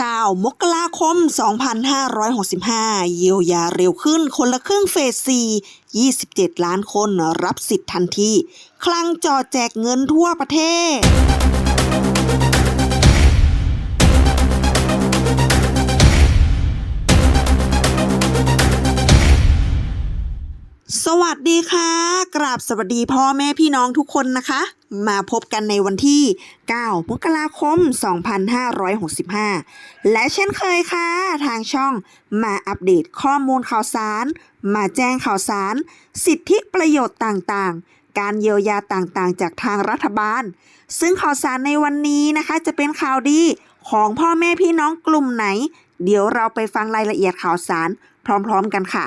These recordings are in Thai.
9 มกราคม 2565 เยียวยาเร็วขึ้นคนละครึ่งเฟส 4 27 ล้านคนรับสิทธิ์ทันที คลังจอแจกเงินทั่วประเทศ สวัสดีค่ะ กราบสวัสดีพ่อแม่พี่น้องทุกคนนะคะ มาพบกันในวันที่ 9 มกราคม 2565 และเช่นเคยค่ะ ทางช่องมาอัปเดตข้อมูลข่าวสาร มาแจ้งข่าวสาร สิทธิประโยชน์ต่างๆ การเยียวยาต่างๆ จากทางรัฐบาล ซึ่งข่าวสารในวันนี้นะคะจะเป็นข่าวดีของพ่อแม่พี่น้องกลุ่มไหน เดี๋ยวเราไปฟังรายละเอียดข่าวสารพร้อม ๆ กันค่ะ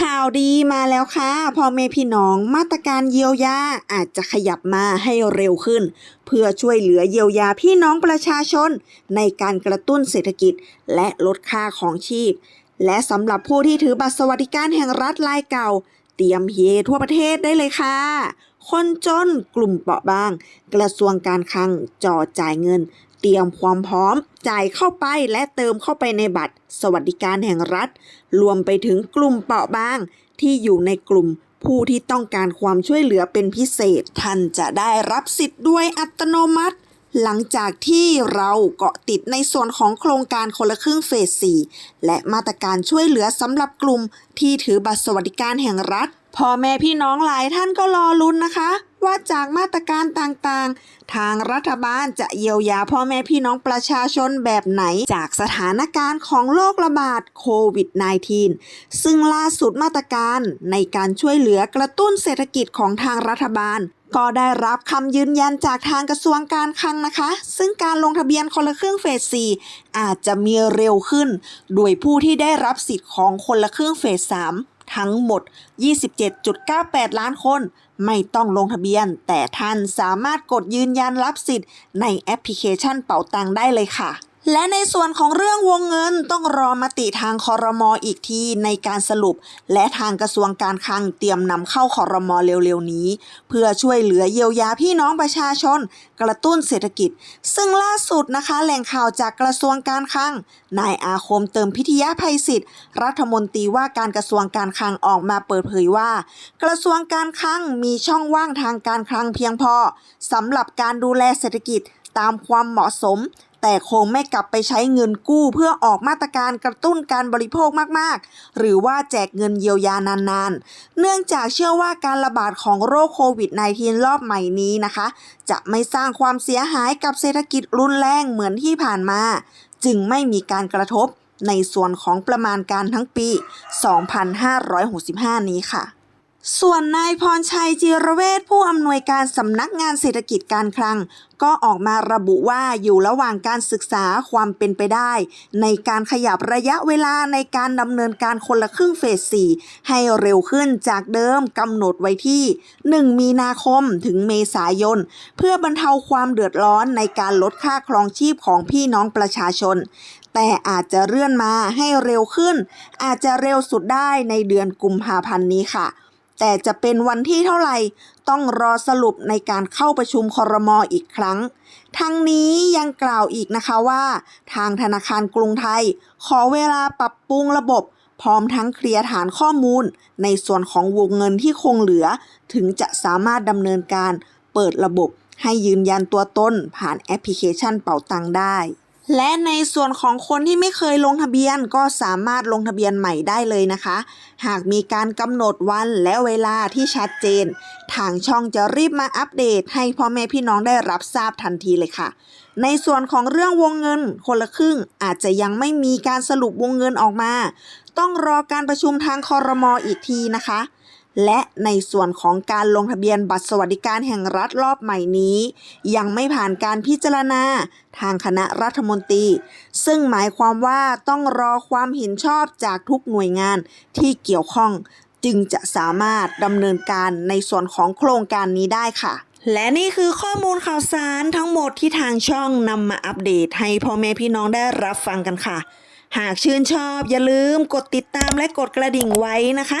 ข่าวดีมาแล้วค่ะพ่อแม่พี่น้องมาตรการเยียวยาอาจจะขยับมาให้เร็วขึ้น เพื่อช่วยเหลือเยียวยาพี่น้องประชาชน ในการกระตุ้นเศรษฐกิจ และลดค่าของชีพ และสำหรับผู้ที่ถือบัตรสวัสดิการแห่งรัฐรายเก่า เตรียมเฮทั่วประเทศได้เลยค่ะ คนจนกลุ่มเปราะบาง กระทรวงการคลังจ่อจ่ายเงิน เตรียมความพร้อม จ่ายเข้าไปและเติมเข้าไปในบัตร สวัสดิการแห่งรัฐ รวมไปถึงกลุ่มเปราะบาง ที่อยู่ในกลุ่มผู้ที่ต้องการความช่วยเหลือเป็นพิเศษ ท่านจะได้รับสิทธิ์ด้วยอัตโนมัติ หลังจากที่เราเกาะติดในส่วนของโครงการคนละครึ่งเฟส 4 และมาตรการช่วยเหลือสำหรับกลุ่ม ที่ถือบัตรสวัสดิการแห่งรัฐพ่อแม่พี่น้องหลายท่านก็รอลุ้นนะคะ ว่าจากมาตรการต่างๆ ทางรัฐบาลจะเยียวยาพ่อแม่พี่น้องประชาชนแบบไหนจากสถานการณ์ของโรคระบาดโควิด -19 ซึ่งล่าสุดมาตรการในการช่วยเหลือกระตุ้นเศรษฐกิจของทางรัฐบาลก็ได้รับคำยืนยันจากทางกระทรวงการคลังนะคะ ซึ่งการลงทะเบียนคนละครึ่งเฟส 4 อาจจะมีเร็วขึ้น โดยผู้ที่ได้รับสิทธิ์ของคนละครึ่งเฟส 3 ทั้งหมด 27.98 ล้านคน ไม่ต้องลงทะเบียน แต่ท่านสามารถกดยืนยันรับสิทธิ์ในแอปพลิเคชันเป๋าตังได้เลยค่ะ และในส่วนของเรื่องวงเงินต้องรอมติทางคอรมออีกทีในการสรุป และทางกระทรวงการคลังเตรียมนำเข้าคอรมอเร็วๆนี้ เพื่อช่วยเหลือเยียวยาพี่น้องประชาชน กระตุ้นเศรษฐกิจ ซึ่งล่าสุดนะคะแหล่งข่าวจากกระทรวงการคลังนายอาคมเติมพิทยาภัยศิษย์รัฐมนตรีว่าการกระทรวงการคลังออกมาเปิดเผยว่า กระทรวงการคลังมีช่องว่างทางการคลังเพียงพอสำหรับการดูแลเศรษฐกิจตามความเหมาะสม แต่คงไม่กลับไปใช้เงินกู้เพื่อออกมาตรการกระตุ้นการบริโภคมากๆ หรือว่าแจกเงินเยียวยานานๆ เนื่องจากเชื่อว่าการระบาดของโรคโควิด -19 รอบใหม่นี้นะคะ จะไม่สร้างความเสียหายกับเศรษฐกิจรุนแรงเหมือนที่ผ่านมา จึงไม่มีการกระทบในส่วนของประมาณการทั้งปี 2565 นี้ค่ะ ส่วนนายพรชัยจิรเวชผู้อำนวยการสำนักงานเศรษฐกิจการคลัง ก็ออกมาระบุว่าอยู่ระหว่างการศึกษาความเป็นไปได้ ในการขยับระยะเวลาในการดำเนินการคนละครึ่งเฟส 4 ให้เร็วขึ้นจากเดิมกำหนดไว้ที่ 1 มีนาคมถึงเมษายน เพื่อบรรเทาความเดือดร้อนในการลดค่าครองชีพของพี่น้องประชาชน แต่อาจจะเลื่อนมาให้เร็วขึ้น อาจจะเร็วสุดได้ในเดือนกุมภาพันธ์นี้ค่ะ แต่จะเป็นวันที่เท่าไหร่ต้องรอสรุปในการเข้าประชุมคอรมออีกครั้ง ทั้งนี้ยังกล่าวอีกนะคะว่า ทางธนาคารกรุงไทย ขอเวลาปรับปรุงระบบ พร้อมทั้งเคลียร์ฐานข้อมูล ในส่วนของวงเงินที่คงเหลือ ถึงจะสามารถดำเนินการเปิดระบบให้ยืนยันตัวตนผ่านแอปพลิเคชันเป๋าตังได้ และในส่วนของคนที่ไม่เคยลงทะเบียนก็สามารถลงทะเบียนใหม่ได้เลยนะคะ หากมีการกำหนดวันและเวลาที่ชัดเจน ทางช่องจะรีบมาอัปเดต ให้พ่อแม่พี่น้องได้รับทราบทันทีเลยค่ะ ในส่วนของเรื่องวงเงินคนละครึ่งอาจจะยังไม่มีการสรุปวงเงินออกมา ต้องรอการประชุมทางคอรมออีกทีนะคะ และในส่วนของการลงทะเบียนบัตรสวัสดิการแห่งรัฐรอบใหม่นี้ ยังไม่ผ่านการพิจารณาทางคณะรัฐมนตรี ซึ่งหมายความว่าต้องรอความเห็นชอบจากทุกหน่วยงานที่เกี่ยวข้องจึงจะสามารถดำเนินการในส่วนของโครงการนี้ได้ค่ะ และนี่คือข้อมูลข่าวสารทั้งหมดที่ทางช่องนำมาอัปเดตให้พ่อแม่พี่น้องได้รับฟังกันค่ะ หากชื่นชอบอย่าลืมกดติดตามและกดกระดิ่งไว้นะคะ